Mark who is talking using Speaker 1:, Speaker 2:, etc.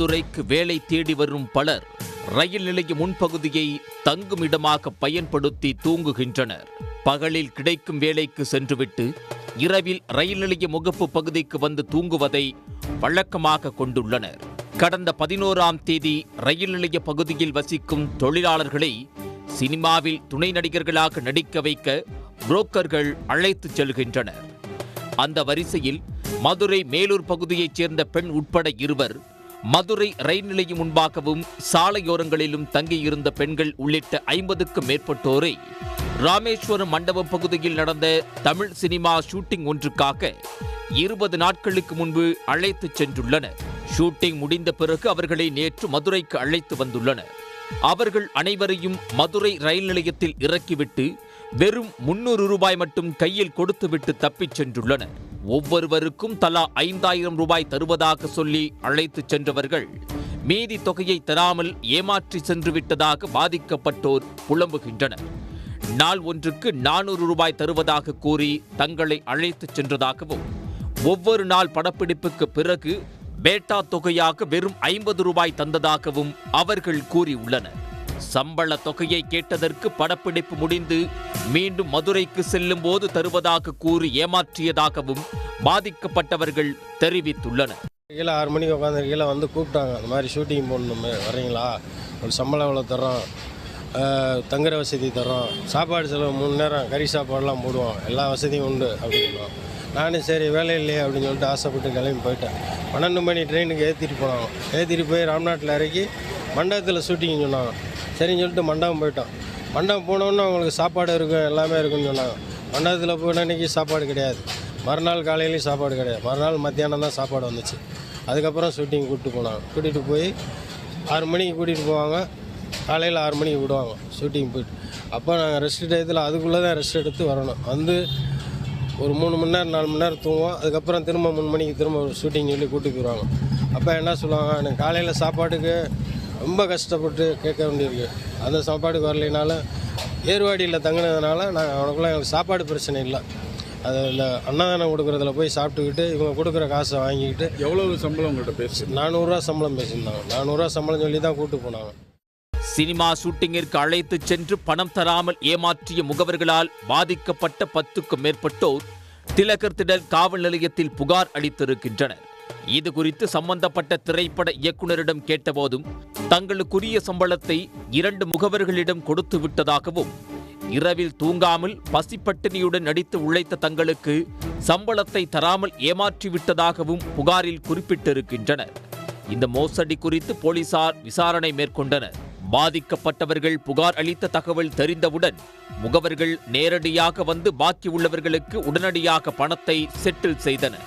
Speaker 1: மதுரைக்கு வேலை தேடி வரும் பலர் ரயில் நிலைய முன்பகுதியை தங்குமிடமாக பயன்படுத்தி தூங்குகின்றனர். பகலில் கிடைக்கும் வேலைக்கு சென்றுவிட்டு இரவில் ரயில் நிலைய முகப்பு பகுதிக்கு வந்து தூங்குவதை வழக்கமாக கொண்டுள்ளனர். கடந்த பதினோராம் தேதி ரயில் நிலைய பகுதியில் வசிக்கும் தொழிலாளர்களை சினிமாவில் துணை நடிகர்களாக நடிக்க வைக்க புரோக்கர்கள் அழைத்துச் செல்கின்றனர். அந்த வரிசையில் மதுரை மேலூர் பகுதியைச் சேர்ந்த பெண் உட்பட இருவர் மதுரை ரயில் நிலையம் முன்பாகவும் சாலையோரங்களிலும் தங்கியிருந்த பெண்கள் உள்ளிட்ட ஐம்பதுக்கும் மேற்பட்டோரை ராமேஸ்வரம் மண்டபம் பகுதியில் நடந்த தமிழ் சினிமா ஷூட்டிங் ஒன்றுக்காக இருபது நாட்களுக்கு முன்பு அழைத்துச் சென்றுள்ளனர். ஷூட்டிங் முடிந்த பிறகு அவர்களை நேற்று மதுரைக்கு அழைத்து வந்துள்ளனர். அவர்கள் அனைவரையும் மதுரை ரயில் நிலையத்தில் இறக்கிவிட்டு வெறும் முன்னூறு ரூபாய் மட்டும் கையில் கொடுத்துவிட்டு தப்பிச் சென்றுள்ளனர். ஒவ்வொருவருக்கும் தலா ஐந்தாயிரம் ரூபாய் தருவதாக சொல்லி அழைத்துச் சென்றவர்கள் மீதி தொகையை தராமல் ஏமாற்றி சென்று விட்டதாக பாதிக்கப்பட்டோர் புலம்புகின்றனர். நாள் ஒன்றுக்கு நானூறு ரூபாய் தருவதாக கூறி தங்களை அழைத்துச் சென்றதாகவும் ஒவ்வொரு நாள் படப்பிடிப்புக்கு பிறகு பேட்டா தொகையாக வெறும் ஐம்பது ரூபாய் தந்ததாகவும் அவர்கள் கூறியுள்ளனர். சம்பள தொகையை கேட்டதற்கு படப்பிடிப்பு முடிந்து மீண்டும் மதுரைக்கு செல்லும் போது தருவதாக கூறி ஏமாற்றியதாகவும் பாதிக்கப்பட்டவர்கள் தெரிவித்துள்ளனர்.
Speaker 2: கீழே ஆறு மணிக்கு உட்காந்துருக்கீழ வந்து கூப்பிட்டாங்க. அந்த மாதிரி ஷூட்டிங் போடணுமே வரீங்களா? ஒரு சம்பளம் எவ்வளோ தரோம் தங்குற வசதி தரோம் சாப்பாடு செலவு மூணு நேரம் கறி சாப்பாடுலாம் போடுவோம். எல்லா வசதியும் உண்டு அப்படின்னோம். நானும் சரி வேலை இல்லையே அப்படின்னு சொல்லிட்டு ஆசைப்பட்டு கிளம்பி போயிட்டேன். பன்னெண்டு மணி ட்ரெயினுக்கு ஏற்றிட்டு போனாங்க ஏற்றிட்டு போய் ராம்நாட்டில் இறக்கி மண்டபத்தில் ஷூட்டிங் சொன்னாங்க. சரின்னு சொல்லிட்டு மண்டபம் போயிட்டோம். மண்டபம் போனோன்னே அவங்களுக்கு சாப்பாடு இருக்கும் எல்லாமே இருக்குன்னு சொன்னாங்க. மண்டபத்தில் போன அன்னைக்கு சாப்பாடு கிடையாது. மறுநாள் காலையிலையும் சாப்பாடு கிடையாது. மறுநாள் மத்தியானம் தான் சாப்பாடு வந்துச்சு. அதுக்கப்புறம் ஷூட்டிங் கூப்பிட்டு போனாங்க. கூட்டிகிட்டு போய் ஆறு மணிக்கு கூட்டிகிட்டு போவாங்க. காலையில் ஆறு மணிக்கு விடுவாங்க ஷூட்டிங் போயிட்டு. அப்போ நாங்கள் ரெஸ்ட் டயத்தில் அதுக்குள்ளே தான் ரெஸ்ட் எடுத்து வரணும். வந்து ஒரு மூணு மணி நேரம் நாலு மணி நேரம் தூங்குவோம். அதுக்கப்புறம் திரும்ப மூணு மணிக்கு திரும்ப ஷூட்டிங் சொல்லி கூட்டிட்டு போயிடுவாங்க அப்போ என்ன சொல்லுவாங்க? எனக்கு காலையில் சாப்பாட்டுக்கு ரொம்ப கஷ்டப்பட்டு கேட்க வேண்டியிருக்கு. அந்த சாப்பாடுக்கு வரலைனாலும் ஏர்வாடியில் தங்கினதுனால நாங்கள் அவனுக்குள்ள எங்களுக்கு சாப்பாடு பிரச்சனை இல்லை. அது இந்த அன்னதானம் கொடுக்குறதுல போய் சாப்பிட்டுக்கிட்டு இவங்க கொடுக்குற காசை வாங்கிக்கிட்டு
Speaker 3: எவ்வளவு சம்பளம் உங்கள்கிட்ட பேசு
Speaker 2: நானூறுரூவா சம்பளம் பேசியிருந்தாங்க. நானூறுரூவா சம்பளம் சொல்லி தான் கூப்பிட்டு போனாங்க.
Speaker 1: சினிமா ஷூட்டிங்கிற்கு அழைத்துச் சென்று பணம் தராமல் ஏமாற்றிய முகவர்களால் பாதிக்கப்பட்ட பத்துக்கும் மேற்பட்டோர் திலகர் திடல் காவல் நிலையத்தில் புகார் அளித்திருக்கின்றனர். இது குறித்து சம்பந்தப்பட்ட திரைப்பட இயக்குனரிடம் கேட்டபோதும் தங்களுக்குரிய சம்பளத்தை இரண்டு முகவர்களிடம் கொடுத்து விட்டதாகவும் இரவில் தூங்காமல் பசிப்பட்டினியுடன் நடித்து உழைத்த தங்களுக்கு சம்பளத்தை தராமல் ஏமாற்றிவிட்டதாகவும் புகாரில் குறிப்பிட்டிருக்கின்றனர். இந்த மோசடி குறித்து போலீசார் விசாரணை மேற்கொண்டனர். பாதிக்கப்பட்டவர்கள் புகார் அளித்த தகவல் தெரிந்தவுடன் முகவர்கள் நேரடியாக வந்து பாக்கி உள்ளவர்களுக்கு உடனடியாக பணத்தை செட்டில் செய்தனர்.